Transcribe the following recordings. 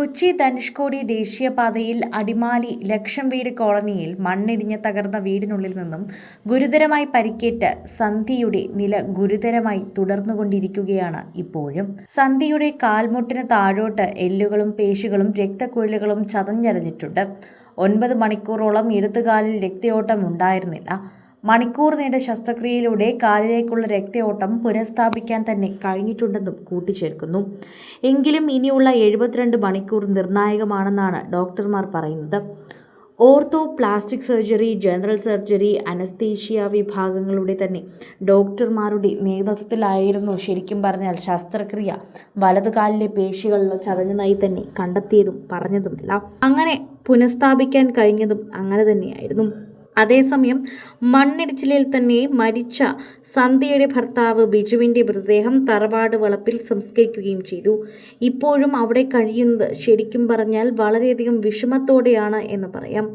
കൊച്ചി ധനുഷ്കോടി ദേശീയപാതയിൽ അടിമാലി ലക്ഷം വീട് കോളനിയിൽ മണ്ണിടിഞ്ഞ് തകർന്ന വീടിനുള്ളിൽ നിന്നും ഗുരുതരമായി പരിക്കേറ്റ സന്ധിയുടെ നില ഗുരുതരമായി തുടർന്നുകൊണ്ടിരിക്കുകയാണ് ഇപ്പോഴും. സന്ധിയുടെ കാൽമുട്ടിന് താഴോട്ട് എല്ലുകളും പേശികളും രക്തക്കുഴലുകളും ചതഞ്ഞരഞ്ഞിട്ടുണ്ട്. ഒൻപത് മണിക്കൂറോളം ഇടതുകാലിൽ രക്തയോട്ടം ഉണ്ടായിരുന്നില്ല. മണിക്കൂർ നീണ്ട ശസ്ത്രക്രിയയിലൂടെ കാലിലേക്കുള്ള രക്തയോട്ടം പുനഃസ്ഥാപിക്കാൻ തന്നെ കഴിഞ്ഞിട്ടുണ്ടെന്നും കൂട്ടിച്ചേർക്കുന്നു. എങ്കിലും ഇനിയുള്ള എഴുപത്തിരണ്ട് മണിക്കൂർ നിർണായകമാണെന്നാണ് ഡോക്ടർമാർ പറയുന്നത്. Ortho plastic surgery general surgery anaesthesia വിഭാഗങ്ങളുടെ തന്നെ ഡോക്ടർമാരുടെ നേതൃത്വത്തിലായിരുന്നു ശരിക്കും പറഞ്ഞാൽ ശസ്ത്രക്രിയ. വലതുകാലിലെ പേശികളിൽ ചതഞ്ഞതായി തന്നെ കണ്ടെത്തിയതും പറഞ്ഞതുമല്ല അങ്ങനെ പുനഃസ്ഥാപിക്കാൻ കഴിഞ്ഞതും അങ്ങനെ തന്നെയായിരുന്നു. അതേസമയം മണ്ണിടിച്ചിലിൽ തന്നെ മരിച്ച സന്ധ്യയുടെ ഭർത്താവ് ബിജുവിന്റെ മൃതദേഹം തറവാട് വളപ്പിൽ സംസ്കരിക്കുകയും ചെയ്തു. ഇപ്പോഴും അവിടെ കഴിയുന്നത് ശരിക്കും പറഞ്ഞാൽ വളരെയധികം വിഷമത്തോടെയാണ് എന്ന് പറയാം.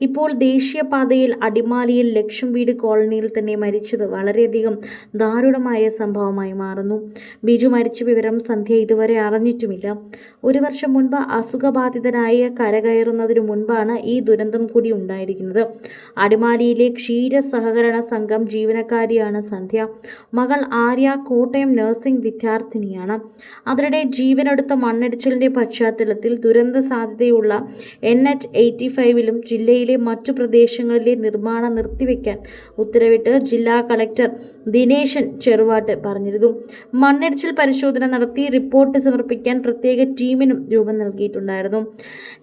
ഇപ്പോൾ ദേശീയപാതയിൽ അടിമാലിയിൽ ലക്ഷം വീട് കോളനിയിൽ തന്നെ മരിച്ചത് വളരെയധികം ദാരുണമായ സംഭവമായി മാറുന്നു. ബിജു മരിച്ച വിവരം സന്ധ്യ ഇതുവരെ അറിഞ്ഞിട്ടുമില്ല. ഒരു വർഷം മുൻപ് അസുഖബാധിതനായ കരകയറുന്നതിനു മുൻപാണ് ഈ ദുരന്തം കൂടി ഉണ്ടായിരിക്കുന്നത്. അടിമാലിയിലെ ക്ഷീര സഹകരണ സംഘം ജീവനക്കാരിയാണ് സന്ധ്യ. മകൾ ആര്യ കോട്ടയം നഴ്സിംഗ് വിദ്യാർത്ഥിനിയാണ്. അതിനിടെ ജീവനെടുത്ത മണ്ണിടിച്ചിലിന്റെ പശ്ചാത്തലത്തിൽ ദുരന്ത സാധ്യതയുള്ള എൻ എച്ച് എയ്റ്റി ഫൈവിലും ജില്ലയിലെ മറ്റു പ്രദേശങ്ങളിലെ നിർമ്മാണം നിർത്തിവെക്കാൻ ഉത്തരവിട്ട് ജില്ലാ കളക്ടർ ദിനേശൻ ചെറുവാട്ട് പറഞ്ഞിരുന്നു. മണ്ണിടിച്ചിൽ പരിശോധന നടത്തി റിപ്പോർട്ട് സമർപ്പിക്കാൻ പ്രത്യേക ടീമിനും രൂപം നൽകിയിട്ടുണ്ടായിരുന്നു.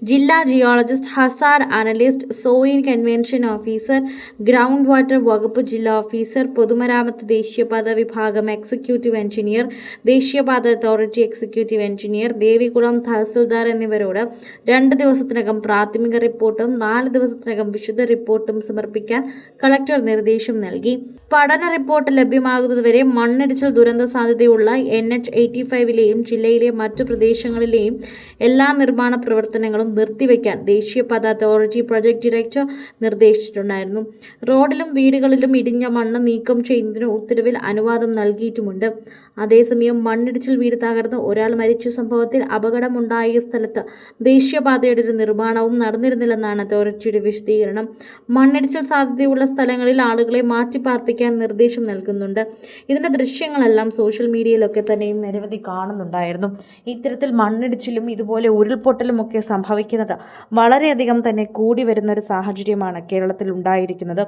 ജില്ലാ geologist hazard analyst soil conservation officer ground water വകുപ്പ് ജില്ലാ ഓഫീസർ പൊതുമരാമത്ത് ദേശീയപാത വിഭാഗം എക്സിക്യൂട്ടീവ് എഞ്ചിനീയർ ദേശീയപാത authority executive engineer Devikulam tahsildar എന്നിവരോട് രണ്ട് ദിവസത്തിനകം പ്രാഥമിക റിപ്പോർട്ടും നാല് ദിവസത്തിനകം വിശദ റിപ്പോർട്ടും സമർപ്പിക്കാൻ കളക്ടർ നിർദ്ദേശം നൽകി. പഠന റിപ്പോർട്ട് ലഭ്യമാകുന്നതുവരെ മണ്ണിടിച്ചിൽ ദുരന്ത സാധ്യതയുള്ള എൻ എച്ച് എയ്റ്റി ഫൈവിലെയും ജില്ലയിലെ മറ്റു പ്രദേശങ്ങളിലെയും എല്ലാ നിർമ്മാണ പ്രവർത്തനങ്ങളും നിർത്തിവെക്കാൻ ദേശീയപാത അതോറിറ്റി പ്രൊജക്ട് ഡയറക്ടർ നിർദ്ദേശിച്ചിട്ടുണ്ടായിരുന്നു റോഡിലും വീടുകളിലും ഇടിഞ്ഞ മണ്ണ് നീക്കം ചെയ്യുന്നതിന് ഉത്തരവിൽ അനുവാദം നൽകിയിട്ടുമുണ്ട്. അതേസമയം മണ്ണിടിച്ചിൽ വീട് തകർന്ന് ഒരാൾ മരിച്ച സംഭവത്തിൽ അപകടമുണ്ടായ സ്ഥലത്ത് ദേശീയപാതയുടെ ഒരു നിർമ്മാണവും നടന്നിരുന്നില്ലെന്നാണ് അതോറിറ്റിയുടെ വിശദീകരണം. മണ്ണിടിച്ചിൽ സാധ്യതയുള്ള സ്ഥലങ്ങളിൽ ആളുകളെ മാറ്റിപ്പാർപ്പിക്കാൻ നിർദ്ദേശം നൽകുന്നുണ്ട്. ഇതിന്റെ ദൃശ്യങ്ങളെല്ലാം സോഷ്യൽ മീഡിയയിലൊക്കെ തന്നെയും നിരവധി കാണുന്നുണ്ടായിരുന്നു. ഇത്തരത്തിൽ മണ്ണിടിച്ചിലും ഇതുപോലെ ഉരുൾപൊട്ടലും ഒക്കെ സംഭവിക്കുന്നത് വളരെയധികം തന്നെ കൂടി വരുന്ന ഒരു സാഹചര്യമാണ് കേരളത്തിൽ ഉണ്ടായിരിക്കുന്നത്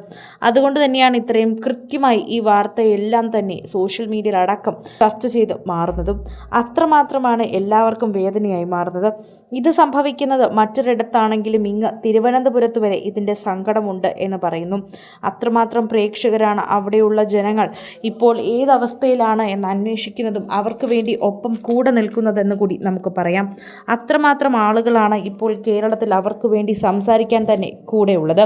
അതുകൊണ്ട് തന്നെയാണ് ഇത്രയും കൃത്യമായി ഈ വാർത്തയെല്ലാം തന്നെ സോഷ്യൽ മീഡിയയിൽ അടക്കം ചർച്ച ചെയ്ത് മാറുന്നതും അത്രമാത്രമാണ് എല്ലാവർക്കും വേദനയായി മാറുന്നത്. ഇത് സംഭവിക്കുന്നത് മറ്റൊരിടത്താണെങ്കിലും ഇങ്ങ് തിരുവനന്തപുരത്ത് വരെ ഇതിന്റെ സങ്കടമുണ്ട് എന്ന് പറയുന്നു. അത്രമാത്രം പ്രേക്ഷകരാണ് അവിടെയുള്ള ജനങ്ങൾ ഇപ്പോൾ ഏതവസ്ഥയിലാണ് എന്ന് അന്വേഷിക്കുന്നതും അവർക്ക് വേണ്ടി ഒപ്പം കൂടെ നിൽക്കുന്നതെന്ന് കൂടി നമുക്ക് പറയാം. അത്രമാത്രം ആളുകളാണ് ഇപ്പോൾ കേരളത്തിൽ അവർക്ക് വേണ്ടി സംസാരിക്കാൻ തന്നെ കൂടെയുള്ളത്.